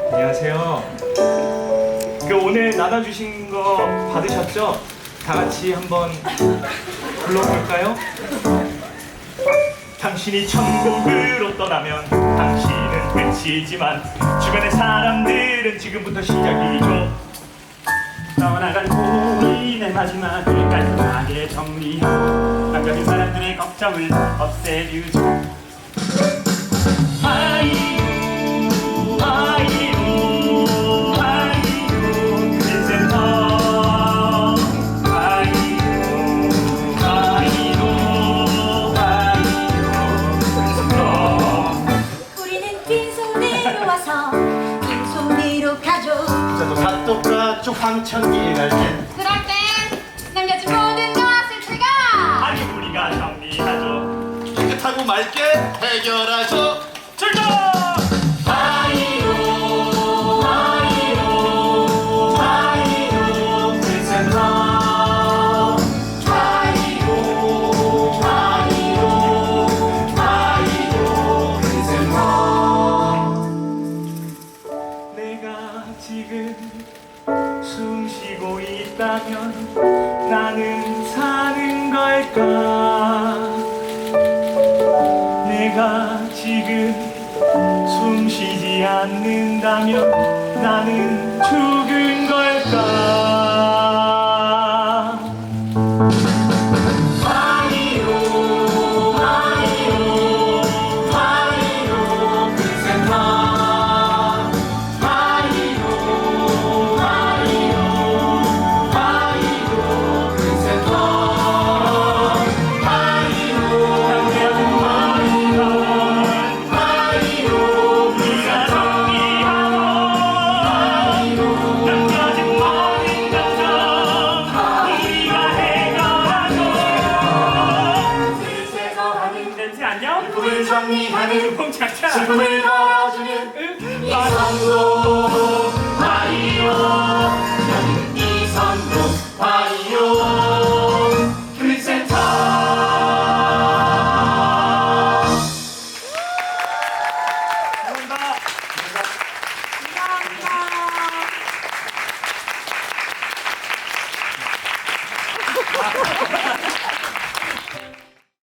안녕하세요. 그 오늘 나눠주신 거 받으셨죠? 다 같이 한번 불러볼까요? 당신이 천국으로 떠나면 당신은 끝이지만 주변의 사람들은 지금부터 시작이죠. 떠나간 고인의 마지막을 깔끔하게 정리하고 남겨진 사람들의 걱정을 없애주죠 빈손으로 가죠 저도 갓도가쪽 황천길 갈때 그럴 땐 남겨진 모든 것을 제가 아니 우리가 정리하죠. 깨끗하고 맑게 해결하죠. 출동! 지금 숨 쉬고 있다면 나는 사는 걸까? 내가 지금 숨 쉬지 않는다면 나는 죽은 걸까? 영풍을 정리하는 봉차차 슬픔을 덜어주는 이선도 바이오. 이선도 바이오. 감사합니다.